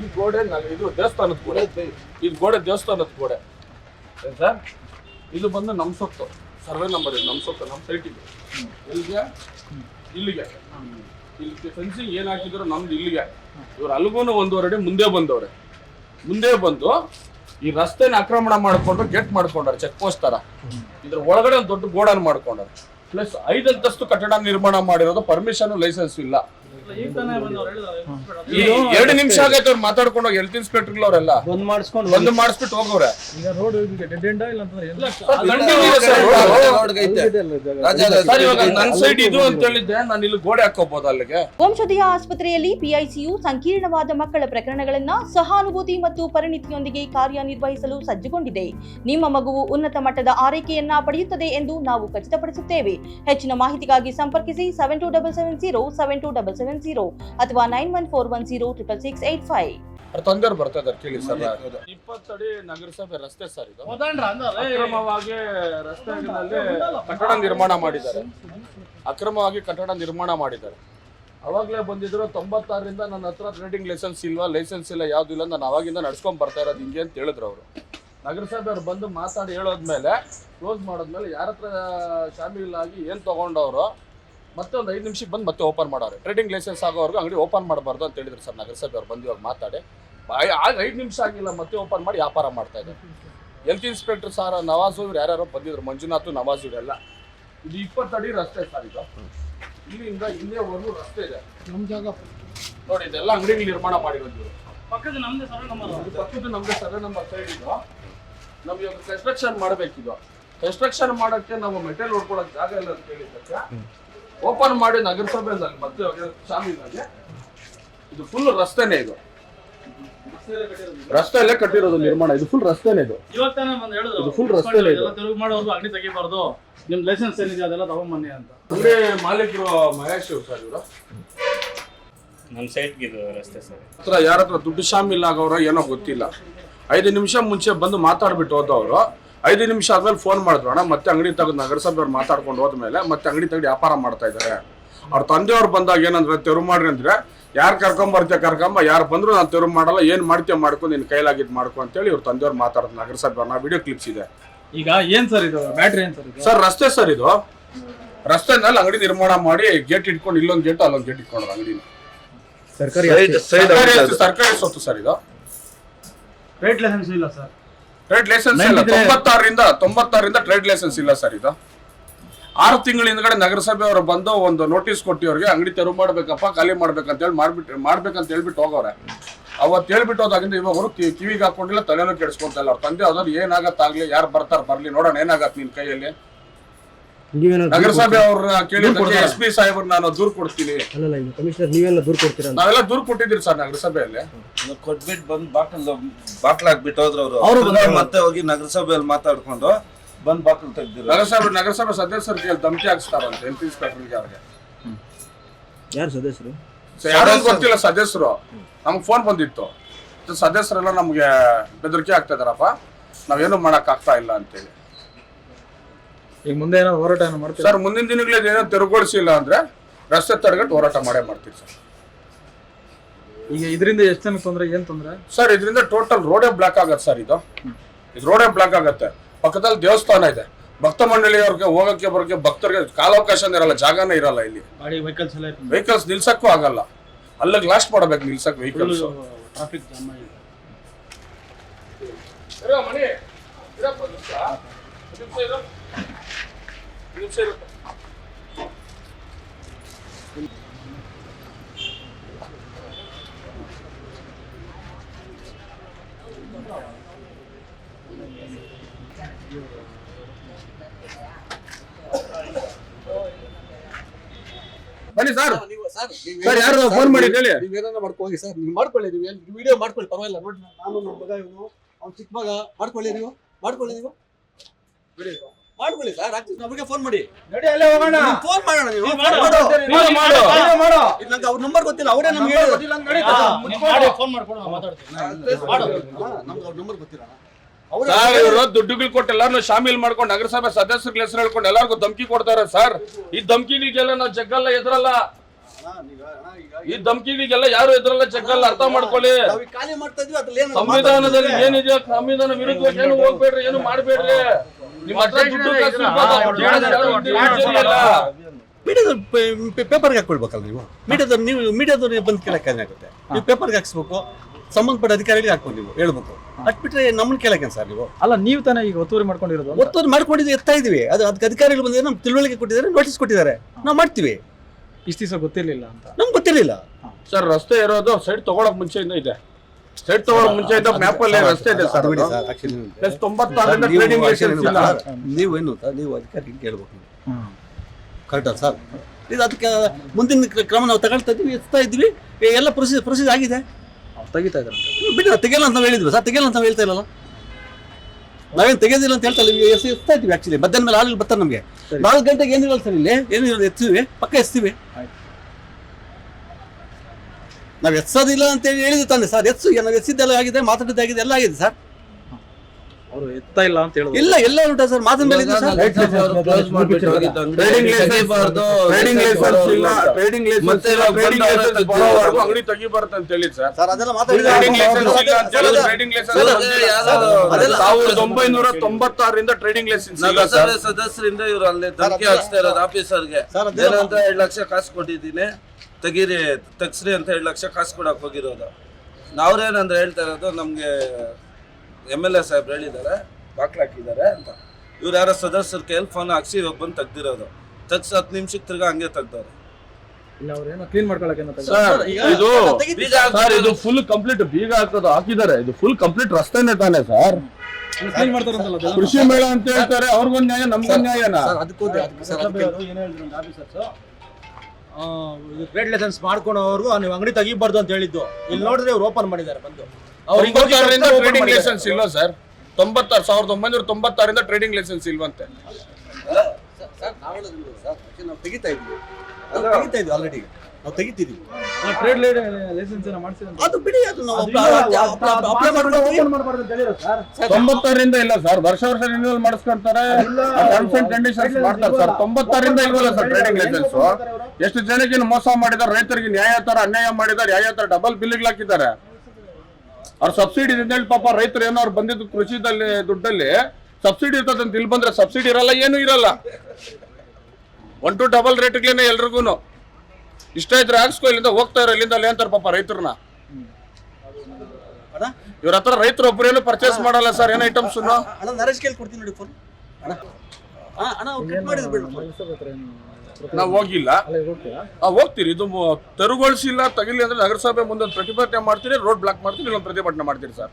ಈ ಗೋಡೆ ಇದು ದೇವಸ್ಥಾನದ ಗೋಡೆ. ಇದು ಗೋಡೆ ದೇವಸ್ಥಾನದ ಗೋಡೆ. ಸರ್? ಇದು ಬಂದು ನಮ್ಮ ಸೊತ್ತು. ಸರ್ವೆ ನಂಬರ್ ಇದು ನಮ್ಮ ಸೊತ್ತು ನಮ್ಮ ಸೈಟ್ ಇದು. ಇಲ್ಲಿಗೆ. ಇಲ್ಲಿಗೆ ಇಲ್ಲಿ ಫೆನ್ಸಿಂಗ್ ಏನ್ ಹಾಕಿದ್ರು ನಮ್ದು ಇಲ್ಲಿಗೆ. ಇವ್ರು ಅಲ್ಗೂನು ಒಂದೂವರೆ ಅಡಿ ಮುಂದೆ ಬಂದವ್ರೆ. ಮುಂದೆ ಬಂದು ಈ ರಸ್ತೆನ ಆಕ್ರಮಣ ಮಾಡಿಕೊಂಡು ಗೇಟ್ ಮಾಡ್ಕೊಂಡಾರೆ ಚೆಕ್ ಪೋಸ್ಟ್ ತರ. ಇದ್ರ ಒಳಗಡೆ ಒಂದು ದೊಡ್ಡ ಗೋಡನ್ ಮಾಡ್ಕೊಂಡಾರೆ ಪ್ಲಸ್ ಐದಂತಸ್ತು ಕಟ್ಟಡ ನಿರ್ಮಾಣ ಮಾಡಿರೋದು ಪರ್ಮಿಷನ್ ಲೈಸೆನ್ಸ್ ಇಲ್ಲ. ಎರಡು ನಿಮಿಷ ಆಗೈತೆ ಅವ್ರು ಮಾತಾಡ್ಕೊಂಡು ಹೋಗಿ ಹೆಲ್ತ್ ಇನ್ಸ್ಪೆಕ್ಟರ್ ಅವರೆಲ್ಲ. ಬಂದ್ ಮಾಡಿಸ್ಕೊಂಡು ಒಂದು ಮಾಡಿಸ್ಬಿಟ್ಟು ಹೋಗವ್ರೆ. ಈಗ ರೋಡ್ ಡೆಡ್ ಎಂಡ ಇಲ್ಲ ನನ್ನ ಸೈಡ್ ಇದು ಅಂತ ಹೇಳಿದ್ದೆ ನಾನು ಇಲ್ಲಿ ಗೋಡೆ ಹಾಕೋಬಹುದು ಅಲ್ಲಿಗೆ. ವಂಶೋದಯ ಆಸ್ಪತ್ರೆಯಲ್ಲಿ ಪಿಐಸಿಯು ಸಂಕೀರ್ಣವಾದ ಮಕ್ಕಳ ಪ್ರಕರಣಗಳನ್ನ ಸಹಾನುಭೂತಿ ಮತ್ತು ಪರಿಣಿತಿಯೊಂದಿಗೆ ಕಾರ್ಯನಿರ್ವಹಿಸಲು ಸಜ್ಜುಗೊಂಡಿದೆ. ನಿಮ್ಮ ಮಗುವು ಉನ್ನತ ಮಟ್ಟದ ಆರೈಕೆಯನ್ನ ಪಡೆಯುತ್ತದೆ ಎಂದು ನಾವು ಖಚಿತಪಡಿಸುತ್ತೇವೆ. ಹೆಚ್ಚಿನ ಮಾಹಿತಿಗಾಗಿ ಸಂಪರ್ಕಿಸಿ seven two double seven zero seven two double seven zero ಅಥವಾ nine one four one zero triple six eight five ತೊಂದರೆ ತಂದೆಯವ್ರು ಬರ್ತಾ ಇದಾರೆ ಕೇಳಿ ಸರ್. ಇಪ್ಪತ್ತಡಿ ನಗರಸಭೆ ರಸ್ತೆ ಸರ್ ಇದು. ಅಕ್ರಮವಾಗಿ ರಸ್ತೆಗಳಲ್ಲಿ ಕಟ್ಟಡ ನಿರ್ಮಾಣ ಮಾಡಿದ್ದಾರೆ. ಅಕ್ರಮವಾಗಿ ಕಟ್ಟಡ ನಿರ್ಮಾಣ ಮಾಡಿದ್ದಾರೆ. ಅವಾಗಲೇ ಬಂದಿದ್ರು ತೊಂಬತ್ತಾರರಿಂದ ನನ್ನ ಹತ್ರ ಟ್ರೇಡಿಂಗ್ ಲೈಸೆನ್ಸ್ ಇಲ್ವಾ ಲೈಸೆನ್ಸ್ ಇಲ್ಲ ಯಾವ್ದು ಇಲ್ಲ ನಾನು ಅವಾಗಿಂದ ನಡ್ಸ್ಕೊಂಡ್ ಬರ್ತಾ ಇರೋದು ಹಿಂಗೆ ಅಂತ ಹೇಳಿದ್ರು ಅವರು. ನಗರಸಭೆ ಅವ್ರು ಬಂದು ಮಾತಾಡಿ ಹೇಳೋದ್ಮೇಲೆ ಕ್ಲೋಸ್ ಮಾಡೋದ್ಮೇಲೆ ಯಾರ ಹತ್ರ ಆಗಿ ಏನು ತಗೊಂಡವರು ಮತ್ತೆ ಒಂದು ಐದು ನಿಮಿಷಕ್ಕೆ ಬಂದು ಮತ್ತೆ ಓಪನ್ ಮಾಡೋರು. ಟ್ರೇಡಿಂಗ್ ಲೈಸೆನ್ಸ್ ಆಗೋವರೆಗೂ ಅಂಗಡಿ ಓಪನ್ ಮಾಡಬಾರ್ದು ಅಂತ ಹೇಳಿದ್ರು ಸರ್ ನಗರಸಭೆ ಅವ್ರು ಬಂದು ಇವಾಗ ಮಾತಾಡಿ. ಆಗ ಐದು ನಿಮಿಷ ಆಗಿಲ್ಲ ಮತ್ತೆ ಓಪನ್ ಮಾಡಿ ವ್ಯಾಪಾರ ಮಾಡ್ತಾ ಇದ್ದಾರೆ. ಹೆಲ್ತ್ ಇನ್ಸ್ಪೆಕ್ಟರ್ ಸರ್ ನವಾಜು ಇವ್ರು ಯಾರ್ಯಾರೋ ಬಂದಿದ್ರು ಮಂಜುನಾಥ್ ನವಾಜ್ ಇವರೆಲ್ಲ ಇದು ಇಪ್ಪತ್ತಡಿ ರಸ್ತೆ ಸರ್ ಈಗ ಇಲ್ಲಿಂದ ಇಲ್ಲಿಯವರೆಗೂ ರಸ್ತೆ ಇದೆ. ನಮ್ ಜಾಗ ನೋಡಿ ಇದೆಲ್ಲ ಅಂಗಡಿಗಳು ನಿರ್ಮಾಣ ಮಾಡಿರೋದು. ಪಕ್ಕದ ನಮ್ದೇ ಸರ್ ನಮ್ಮ ಇದು ಪಕ್ಕದ ನಮ್ಗೆ ಸರ್ವೆ ನಂಬರ್ ಸೈಡ್ ಇದು ನಮ್ಗೆ ಇವಾಗ ಕನ್ಸ್ಟ್ರಕ್ಷನ್ ಮಾಡಬೇಕಿದು. ಕನ್ಸ್ಟ್ರಕ್ಷನ್ ಮಾಡಕ್ಕೆ ನಾವು ಮೆಟೀರಿಯಲ್ ಹೊಡ್ಕೊಳಕ್ ಜಾಗ ಇಲ್ಲ ಅಂತ ಹೇಳಿದ್ದಕ್ಕೆ. ಓಪನ್ ಮಾಡಿ ನಗರಸಭೆ ಅಲ್ಲಿ ಮತ್ತೆ ಶಾಮಿಲಾಗೆ ಇದು ಫುಲ್ ರಸ್ತೆನೇ ಇದು. ರಸ್ತೆಯಲ್ಲೇ ಕಟ್ಟಿರೋದು ನಿರ್ಮಾಣ. ಇದು ಫುಲ್ ರಸ್ತೆನೇ ಇದು. ಬಂದು ಹೇಳಿದ್ರು. ಇದು ಫುಲ್ ರಸ್ತೆಲೇ ಇದು. ಎಲ್ಲ ತಿರುಗಿ ಮಾಡೋರು ಅಂಗಡಿ ತೆಗಿಬಾರ್ದು. ನಿಮ್ ಲೈಸೆನ್ಸ್ ಏನಿದೆ ಅದೆಲ್ಲ ತಗೊಂಬನ್ನಿ ಅಂತ. ಅಂದ್ರೆ ಮಾಲೀಕರು ಮಹೇಶ್ ಸರ್ ಇವರು? ನಮ್ಮ ಸೈಟ್ ಇದು ರಸ್ತೆ ಸರ್. ಹತ್ರ ಯಾರ ಹತ್ರ ದುಡ್ಡು ಶಾಮಿಲ್ ಆಗೋರ ಏನೋ ಗೊತ್ತಿಲ್ಲ. ಐದು ನಿಮಿಷ ಮುಂಚೆ ಬಂದು ಮಾತಾಡ್ಬಿಟ್ಟು ಹೋದವರು. ಐದು ನಿಮಿಷ ಆದ್ಮೇಲೆ ಫೋನ್ ಮಾಡಿದ್ರು. ಅಣ್ಣ ಮತ್ತೆ ಅಂಗಡಿ ತೆಗೆದು ನಗರಸಭೆಯವ್ರು ಮಾತಾಡ್ಕೊಂಡು ಹೋದ್ಮೇಲೆ ಮತ್ತೆ ಅಂಗಡಿ ತೆಗೆದು ವ್ಯಾಪಾರ ಮಾಡ್ತಾ ಇದ್ದಾರೆ. ಅವ್ರ ತಂದೆಯವ್ರು ಬಂದಾಗ ಏನಂದ್ರೆ ತೆರು ಮಾಡ್ರಿ ಅಂದ್ರೆ. ಯಾರು ಕರ್ಕೊಂಬರ್ತೀಯ ಕರ್ಕೊಂಬ ಯಾರು ಬಂದ್ರು ನಾನು ತೆರು ಮಾಡಲ್ಲ ಏನ್ ಮಾಡ್ತೀಯ ಮಾಡ್ಕೊ ನಿನ್ ಕೈಲಾಗಿದ್ದು ಮಾಡ್ಕೊ ಅಂತೇಳಿ ಇವ್ರ ತಂದೆಯವ್ರು ಮಾತಾಡೋದು ನಗರಸಭೆಯವ್ರನ್ನ ವಿಡಿಯೋ ಕ್ಲಿಪ್ಸ್ ಇದೆ. ಈಗ ಏನ್ ಸರ್ ಇದು? ಬ್ಯಾಟ್ರಿ ಏನ್ ಸರ್ ಇದು? ಸರ್ ರಸ್ತೆ ಸರ್ ಇದು. ರಸ್ತೆನಲ್ಲಿ ಅಂಗಡಿ ನಿರ್ಮಾಣ ಮಾಡಿ ಗೇಟ್ ಇಟ್ಕೊಂಡು ಇಲ್ಲೊಂದು ಗೇಟ್ ಅಲ್ಲೊಂದು ಗೇಟ್ ಇಟ್ಕೊಂಡ್ರು ಅಂಗಡಿ ಸರ್ಕಾರಿ ಸರ್ಕಾರಿ ಸರ್ಕಾರಿ ಸೊತ್ತು ಸರ್ ಇದು. ರೇಟ್ ಲೈಸೆನ್ಸ್ ಇಲ್ಲ ಸರ್. ಟ್ರೇಡ್ ಲೈಸೆನ್ಸ್ ಇಲ್ಲ. ತೊಂಬತ್ತಾರರಿಂದ ತೊಂಬತ್ತಾರರಿಂದ ಟ್ರೇಡ್ ಲೈಸೆನ್ಸ್ ಇಲ್ಲ ಸರ್ ಇದು. ಆರು ತಿಂಗಳ ಹಿಂದ್ಗಡೆ ನಗರಸಭೆ ಅವರು ಬಂದು ಒಂದು ನೋಟಿಸ್ ಕೊಟ್ಟಿವ್ರಿಗೆ ಅಂಗಡಿ ತೆರವು ಮಾಡ್ಬೇಕಪ್ಪ ಖಾಲಿ ಮಾಡ್ಬೇಕಂತ ಹೇಳಿ ಮಾಡ್ಬಿಟ್ಟು ಮಾಡ್ಬೇಕಂತ ಹೇಳ್ಬಿಟ್ಟು ಹೋಗವ್ರೆ. ಅವತ್ತು ಹೇಳ್ಬಿಟ್ಟು ಹೋದಾಗಿಂದ ಇವಾಗ ಅವರು ಕಿವಿಗೆ ಹಾಕೊಂಡಿಲ್ಲ ತಲೆನೂ ಕೆಡಿಸ್ಕೊಂತ ಇಲ್ಲ. ಅವ್ರ ತಂದೆ ಅದ್ರ ಏನಾಗತ್ತಾಗ್ಲಿ ಯಾರು ಬರ್ತಾರ ಬರ್ಲಿ ನೋಡೋಣ ಏನಾಗತ್ತೆ ನಿನ್ ಕೈಯಲ್ಲಿ. ನಗರಸಭೆ ಅವ್ರ ಕೇಳಿದ್ದಕ್ಕೆ ಎಸ್ ಪಿ ಸಾಹೇಬ್ರು ನಾನು ದೂರ್ ಕೊಡ್ತೀನಿ. ಅಲ್ಲಲ್ಲ ಈಗ ಕಮಿಷನರ್ ನೀವೇನ ದೂರ ಕೊಡ್ತೀರಾ ಅಂತ? ನಾವೆಲ್ಲ ದೂರ್ ಕೊಟ್ಟಿದ್ದೀರಿ ಸರ್ ನಗರಸಭೆಯಲ್ಲಿ. ಕೊಟ್ಬಿಟ್ಟು ಬಂದು ಬಾಟಲ್ ಬಾಟ್ಲ್ ಹಾಕ್ಬಿಟ್ಟು ಹೋದ್ರು ಅವರು. ಅವ್ರು ಮತ್ತೆ ಹೋಗಿ ನಗರಸಭೆಯಲ್ಲಿ ಮಾತಾಡ್ಕೊಂಡು ಬಂದ್ ಬಾಕಲ್ ತೆಗ್ದಿರೋ ನಗರಸಭೆ ನಗರಸಭೆ ಸದಸ್ಯರ ಕೇಳಿ ಧಮಕಿ ಹಾಕ್ಸ್ತಾರಂತೆ ಹೆಲ್ತ್ ಇನ್ಸ್ಪೆಕ್ಟರ್ಗೆ ಅವ್ರಿಗೆ. ಯಾರು ಸದಸ್ಯರು? ಯಾರು ಗೊತ್ತಿಲ್ಲ ಸದಸ್ಯರು. ನಮ್ಗೆ ಫೋನ್ ಬಂದಿತ್ತು. ಸದಸ್ಯರೆಲ್ಲ ನಮ್ಗೆ ಬೆದರಿಕೆ ಆಗ್ತಾ ಇದಾರಪ್ಪ ನಾವೇನು ಮಾಡಕ್ ಆಗ್ತಾ ಇಲ್ಲ ಅಂತೇಳಿ. ಈಗ ಮುಂದೆ ಏನೋ ಹೋರಾಟ ಮಾಡ್ತೀವಿ ಮಾಡ್ತೀರಾ? ಸರ್ ಮುಂದಿನ ದಿನಗಳಲ್ಲಿ ಏನೋ ತೆರವುಗೊಳಿಸಿಲ್ಲ ಅಂದ್ರೆ ರಸ್ತೆ ತಡೆಗಟ್ಟು ಹೋರಾಟ ಮಾಡೇ ಮಾಡ್ತೀವಿ ಸರ್. ಈಗ ಇದರಿಂದ ಎಷ್ಟು ಜನಕ್ಕೆ ತೊಂದರೆ ಏನು ತೊಂದರೆ? ಸರ್ ಇದರಿಂದ ಟೋಟಲ್ ರೋಡೇ ಬ್ಲಾಕ್ ಆಗತ್ತೆ ಸರ್ ಇದು. ಇದು ರೋಡೇ ಬ್ಲಾಕ್ ಆಗುತ್ತೆ. ಪಕ್ಕದಲ್ಲಿ ದೇವಸ್ಥಾನ ಇದೆ. ಭಕ್ತ ಮಂಡಳಿಯವ್ರಿಗೆ ಹೋಗಕ್ಕೆ ಬರೋಕ್ಕೆ ಭಕ್ತರಿಗೆ ಕಾಲಾವಕಾಶನೇ ಇರಲ್ಲ ಜಾಗನೇ ಇರಲ್ಲ ಇಲ್ಲಿ. ಗಾಡಿ ವೆಹಿಕಲ್ಸ್ ಎಲ್ಲ ವೆಹಿಕಲ್ಸ್ ನಿಲ್ಸಕ್ಕೂ ಆಗಲ್ಲ. ಅಲ್ಲಿಗೆ ಲಾಸ್ಟ್ ಮಾಡ್ಬೇಕು ನಿಲ್ಸಕ್ ವೆಹಿಕಲ್ಸ್ ಟ್ರಾಫಿಕ್ ಜಾಮ್ ಆಗಿದೆ. ಮಣಿ ಇರಪ್ಪ ನಿಮಿಷ. ಒಂದ್ ನಿಮಿಷ ಇರು. ಒಂದ್ ನಿಮಿಷ ಇರು. ಬನ್ನಿ ಸರ್ ಸರ್ ಯಾರು ಫೋನ್ ಮಾಡಿ ಹೇಳಿ ನೀವೇನ ಮಾಡ್ಕೊಳ್ಳಿ ಸರ್ ನೀವು ಮಾಡ್ಕೊಳ್ಳಿ ನೀವು ಏನು ವಿಡಿಯೋ ಮಾಡ್ಕೊಳ್ಳಿ ಪರವಾಗಿಲ್ಲ ನೋಡಿ ನಾನು ನನ್ನ ಮಗ ಇವನು ಅವ್ನು ಚಿಕ್ಕ ಮಗ ಮಾಡ್ಕೊಳ್ಳಿ ನೀವು ಮಾಡ್ಕೊಳ್ಳಿ ನೀವು ಮಾಡ್ಕೊಳ್ಳಿ ಸರ್. ನಮಗೆ ಫೋನ್ ಮಾಡಿ. ಫೋನ್ ಮಾಡೋಣ ನೀವು. ಮಾಡು. ಮಾಡು, ಮಾಡು. ಇದು ನಂಗೆ ಅವ್ರ ನಂಬರ್ ಗೊತ್ತಿಲ್ಲ ಅವರೇ ನಮ್ಗೆ ಹೇಳಿದ್ರು ಫೋನ್ ಮಾಡ್ಕೊಂಡು ಫೋನ್ ಮಾತಾಡ್ತೀವಿ. ಹಾ, ನಮ್ಗೆ ಅವ್ರ ನಂಬರ್ ಗೊತ್ತಿಲ್ಲ. ಅವರೇ ಸರ್ ಇವರು ದುಡ್ಡುಗಳು ಕೊಟ್ಟು ಎಲ್ಲಾರು ಶಾಮೀಲ್ ಮಾಡ್ಕೊಂಡು ನಗರಸಭೆ ಸದಸ್ಯರ ಹೆಸರು ಹೇಳ್ಕೊಂಡು ಎಲ್ಲರಿಗೂ ಧಮಕಿ ಕೊಡ್ತಾರೆ ಸರ್. ಈ ಧಮಕಿಗಳಿಗೆಲ್ಲ ನಾವು ಜಗ್ಗಲ್ಲ ಎದುರಲ್ಲ. ಈ ಧಮಕಿಗಳಿಗೆಲ್ಲ ಯಾರು ಎದುರಲ್ಲ ಚಕ್ಕಲ್ಲ ಅರ್ಥ ಮಾಡ್ಕೊಳ್ಳಿ. ನಾವ್ ಖಾಲಿ ಮಾಡ್ತಾ ಇದ್ವಿ ಅದ್ರಲ್ಲಿ ಏನು ಸಂವಿಧಾನದಲ್ಲಿ ಏನಿದೆ ಸಂವಿಧಾನ ವಿರುದ್ಧ ಏನು ಹೋಗ್ಬೇಡ್ರಿ ಏನು ಮಾಡ್ಬೇಡ್ರಿ? ನಿಮ್ಮ ಹತ್ರ ದುಡ್ಡು ಕಾಸು. ಮೀಡಿಯಾದವ್ರು ಪೇಪರ್ಗೆ ಹಾಕೊಳ್ಬೇಕಲ್ಲ ನೀವು? ಮೀಡಿಯಾದವ್ರು ನೀವು ಮೀಡಿಯಾದವ್ರು ಬಂದು ಕೇಳಕ್ಕೆ ಆಗುತ್ತೆ ನೀವು ಪೇಪರ್ಗೆ ಹಾಕ್ಸ್ಬೇಕು ಸಂಬಂಧಪಟ್ಟ ಅಧಿಕಾರಿಗಳಿಗೆ ಹಾಕೊಂಡು ನೀವು ಹೇಳ್ಬೇಕು. ಅಷ್ಟು ಬಿಟ್ರೆ ನಮ್ಮನ್ನ ಕೇಳಕ್ಕೆ ಸರ್ ನೀವು? ಅಲ್ಲ ನೀವು ತಾನೇ ಈಗ ಒತ್ತುವರಿ ಮಾಡ್ಕೊಂಡಿರೋದು ಅಂತ. ಒತ್ತುವರಿ ಮಾಡ್ಕೊಂಡಿದ್ದು ಎತ್ತಾ ಇದೀವಿ. ಅದು ಅದಕ್ಕೆ ಅಧಿಕಾರಿಗಳು ಬಂದಿದ್ದಾರೆ ನಮ್ಗೆ ತಿಳುವಳಿಕೆ ಕೊಟ್ಟಿದ್ದಾರೆ ನೋಟಿಸ್ ಕೊಟ್ಟಿದ್ದಾರೆ. ನಾವು ಮಾಡ್ತೀವಿ. ಇಷ್ಟು ದಿವಸ ಗೊತ್ತಿರ್ಲಿಲ್ಲ ಅಂತ. ನಮ್ಗೆ ಗೊತ್ತಿರಲಿಲ್ಲ. ಸರ್ ರಸ್ತೆ ಇರೋದು ಸೈಡ್ ತಗೊಳಕ್ ಮುಂಚೆಯಿಂದ ಇದೆ. ಸೈಡ್ ತಗೊಳಕ್ ಮುಂಚೆಯಿಂದ ಮ್ಯಾಪ್ ಅಲ್ಲಿ ರಸ್ತೆ ಇದೆ ಸರ್. ಬಿಡಿ ಸರ್ ಆಕ್ಚುಲಿ ಪ್ಲಸ್ ತೊಂಬತ್ತಾರರಿಂದ ನೀವು ಟ್ರೇಡಿಂಗ್ ಲೈಸೆನ್ಸ್ ಇಲ್ಲ. ನೀವು ಏನು ಅಂತ ನೀವು ಅಧಿಕಾರಿಗೆ ಕೇಳ್ಬೇಕು ಕರೆಕ್ಟಾ ಸರ್? ಇದು ಅದಕ್ಕೆ ಮುಂದಿನ ಕ್ರಮ ನಾವು ತಗೊಳ್ತಾ ಇದ್ವಿ ಎತ್ತಾ ಇದ್ವಿ ಎಲ್ಲ ಪ್ರೊಸೀಜರ್ ಪ್ರೊಸೀಜರ್ ಆಗಿದೆ. ಅವ್ರು ತೆಗಿತಾ ಇದ್ದಾರೆ ಬಿಡಿ ನಾವು ತೆಗಿಯಲ್ಲ ಅಂತ ನಾವು ಹೇಳಿದ್ವಿ ಸರ್ ತೆಗಿಯಲ್ಲ ಅಂತ ನಾವು ಹೇಳ್ತಾ ಇಲ್ಲಲ್ಲ. ನಾವೇನು ತೆಗೆಯೋದಿಲ್ಲ ಅಂತ ಹೇಳ್ತಾ ಇಲ್ಲ ಎಸ್ ಎತ್ತಾ ಇದ್ವಿ ಆಕ್ಚುಲಿ ಮಧ್ಯಾಹ್ನ ಮೇಲೆ ಆಲಿಲ್ಲ ಬರ್ತಾರೆ ನಮಗೆ. ನಾಲ್ಕು ಗಂಟೆಗೆ ಏನಿರಲ್ಲ ಸರ್ ಇಲ್ಲಿ? ಏನಿರಲ್ಲ ಎತ್ತೀವಿ ಪಕ್ಕ ಎಸ್ತೀವಿ ನಾವು ಎತ್ಸೋದಿಲ್ಲ ಅಂತ ಹೇಳಿ ಹೇಳಿದ್ವಿ ತಾನೆ ಸರ್ ಎತ್ಸು ನಾವು ಎತ್ಸಿದ್ದೆಲ್ಲ ಆಗಿದೆ ಮಾತಾಡಿದ್ದಾಗಿದೆ ಎಲ್ಲ ಆಗಿದೆ ಸರ್. ಅವರು ಎತ್ತಾ ಇಲ್ಲ ಅಂತ ಹೇಳಿದ್ರು ಇಲ್ಲ ಎಲ್ಲ ಉಂಟ ಸರ್ ಮಾತಿನ ಮೇಲೆ ಇದೆ sir. Trading licence trading licence ಇಲ್ಲ. ಟ್ರೇಡಿಂಗ್ ಲೈಸೆನ್ಸ್ ಮತ್ತೆ ಇಲ್ಲ. ಇವಾಗ ಟ್ರೇಡಿಂಗ್ ಬಂದವ್ರ ಲೈಸೆನ್ಸ್ ಹತ್ರ ಬರೋವರೆಗೂ ಅಂಗಡಿ ತೆಗಿಬಾರ್ದು ಅಂತ ಹೇಳಿ ಸರ್. ಸರ್ ಅದೆಲ್ಲ ಟ್ರೇಡಿಂಗ್ ಲೈಸೆನ್ಸ್ ಅಂತ ಹೇಳಿ ಟ್ರೇಡಿಂಗ್ ಸರ್, ಲೈಸೆನ್ಸ್ ಅದೇ ಸಾವಿರದ ಒಂಬೈನೂರ ತೊಂಬತ್ತಾರರಿಂದ ಟ್ರೇಡಿಂಗ್ ಲೈಸೆನ್ಸ್ ಸದಸ್ಯರಿಂದ ಇವ್ರು ಅಲ್ಲಿ ಧಮಕಿ ಹಾಕ್ಸ್ತಾ ಇರೋದು ಆಫೀಸರ್ಗೆ. ಏನಂತ ಎರಡು ಲಕ್ಷ ಕಾಸು ಕೊಟ್ಟಿದ್ದೀನಿ. ತೆಗೀರಿ ತೆಗ್ಸ್ರಿ ಅಂತ ಎರಡು ಲಕ್ಷ ಕಾಸು ಕೊಡಕ್ ಹೋಗಿರೋದು. ನಾವ್ರೇನಂದ್ರೆ ಹೇಳ್ತಾ ಇರೋದು ನಮ್ಗೆ ಎಂ ಎಲ್ ಎ ಸಾಹೇಬ್ರು ಹೇಳಿದ್ದಾರೆ ಬಾಕ್ಲ್ ಹಾಕಿದ್ದಾರೆ ಅಂತ. ಇವ್ರು ಯಾರೋ ಸದಸ್ಯರ ಕೈಯಲ್ಲಿ ಫೋನ್ ಹಾಕ್ಸಿ ಇವಾಗ ಬಂದು ತೆಗ್ದಿರೋದು. ತೆಗ್ಸಿ ಹತ್ತು ನಿಮಿಷಕ್ಕೆ ತಿರ್ಗಾ ಹಂಗೆ ತೆಗ್ದವ್ರೆ. ಇಲ್ಲ ಅವ್ರೇನೋ ಕ್ಲೀನ್ ಇದು ಬೀಗ ಸರ್ ಇದು ಫುಲ್ ಕಂಪ್ಲೀಟ್ ಬೀಗ ಹಾಕೋದು ಹಾಕಿದ್ದಾರೆ. ಇದು ಫುಲ್ ಕಂಪ್ಲೀಟ್ ರಸ್ತೆನೇ ತಾನೆ ಸರ್ ಕ್ಲೀನ್ ಮಾಡ್ತಾರಂತಲ್ಲ ಕೃಷಿ ಮೇಳ ಅಂತ ಹೇಳ್ತಾರೆ ಅವ್ರಿಗೊಂದ್ ನ್ಯಾಯ ನಮ್ಗೊಂದ್ ನ್ಯಾಯನಾ? ಹೇಳಿದ್ರು ಟ್ರೇಡ್ ಲೈಸೆನ್ಸ್ ಮಾಡ್ಕೊಳೋವರೆಗೂ ನೀವು ಅಂಗಡಿ ತೆಗಿಬಾರ್ದು ಅಂತ ಹೇಳಿದ್ದು. ಇಲ್ಲಿ ನೋಡಿದ್ರೆ ಇವ್ರು ಓಪನ್ ಮಾಡಿದ್ದಾರೆ ಬಂದು. ತೊಂಬತ್ತಾರರಿಂದ ಟ್ರೇಡಿಂಗ್ ಲೈಸೆನ್ಸ್ ಇಲ್ವಾ ಸರ್? ತೊಂಬತ್ತಾರು ಸಾವಿರದ ಒಂಬೈನೂರ ತೊಂಬತ್ತಾರರಿಂದ ಟ್ರೇಡಿಂಗ್ ಲೈಸೆನ್ಸ್ ಇಲ್ವಂತೆ. ಸರ್ ನಾವು ತೆಗಿತಾ ಇದ್ವಿ. ತೆಗಿತಾ ಇದ್ವಿ ಆಲ್ರೆಡಿ ನಾವು ತೆಗಿತಿದ್ವಿ. ಟ್ರೇಡ್ ಲೈಸೆನ್ಸ್ ಅದು ಬಿಡಿ ಅದು ನಾವು ಅಪ್ಲೈ ತೊಂಬತ್ತಾರರಿಂದ ಇಲ್ಲ ಸರ್ ವರ್ಷ ವರ್ಷ ರಿನ್ಯೂವಲ್ ಮಾಡಿಸ್ಕೊಂತಾರೆ. ಟರ್ಮ್ಸ್ ಅಂಡ್ ಕಂಡೀಷನ್ಸ್ ಮಾಡ್ತಾರೆ ಸರ್. ತೊಂಬತ್ತಾರರಿಂದ ಇಲ್ವಲ್ಲ ಸರ್ ಟ್ರೇಡಿಂಗ್ ಲೈಸೆನ್ಸ್ ಎಷ್ಟು ಜನಕ್ಕೆ ಮೋಸ ಮಾಡಿದಾರೆ ರೈತರಿಗೆ ನ್ಯಾಯ ತರ ಅನ್ಯಾಯ ಮಾಡಿದಾರೆ ಯಾವ ತರ ಡಬಲ್ ಬಿಲ್ಗಳು ಹಾಕಿದ್ದಾರೆ? ಅವ್ರ ಸಬ್ಸಿಡಿ ಹೇಳಿ ಪಾಪ ರೈತರು ಏನೋ ಅವ್ರು ಬಂದಿದ್ದು ಕೃಷಿದಲ್ಲಿ ದುಡ್ಡಲ್ಲಿ ಸಬ್ಸಿಡಿ ಇರ್ತದೆ ಅಂತ ಇಲ್ಲಿ ಬಂದ್ರೆ ಸಬ್ಸಿಡಿ ಇರಲ್ಲ ಏನೂ ಇರಲ್ಲ ಒನ್ ಟು ಡಬಲ್ ರೇಟ್ಗಳೇನೆ ಎಲ್ರಿಗೂ ಇಷ್ಟ ಇದ್ರೆ ಹಾಕ್ಸ್ಕೊ ಇಲ್ಲಿಂದ ಹೋಗ್ತಾ ಇರೋ ಇಲ್ಲಿಂದ ಅಲ್ಲಿ ಅಂತಾರೆ ಪಾಪ ರೈತರನ್ನ ಇವ್ರ ಹತ್ರ ರೈತರು ಒಬ್ಬರೇನು ಪರ್ಚೇಸ್ ಮಾಡಲ್ಲ ಸರ್ ಏನೋ ಐಟಮ್ಸ್ ನರೇಶ್ ಕೇಳಿ ಕೊಡ್ತೀನಿ ನೋಡಿ ಫೋನ್ ನಾವು ಹೋಗಿಲ್ಲ. ಹೋಗ್ತೀರಾ? ಆ, ಹೋಗ್ತೀರಿ. ಇದು ತೆರವುಗೊಳಿಸಿಲ್ಲ ತಗಿಲಿ ಅಂದ್ರೆ ನಗರಸಭೆ ಮುಂದೆ ಒಂದು ಪ್ರತಿಭಟನೆ ಮಾಡ್ತೀರಿ ರೋಡ್ ಬ್ಲಾಕ್ ಮಾಡ್ತೀರಿ ಇಲ್ಲೊಂದು ಪ್ರತಿಭಟನೆ ಮಾಡ್ತೀರಿ ಸರ್.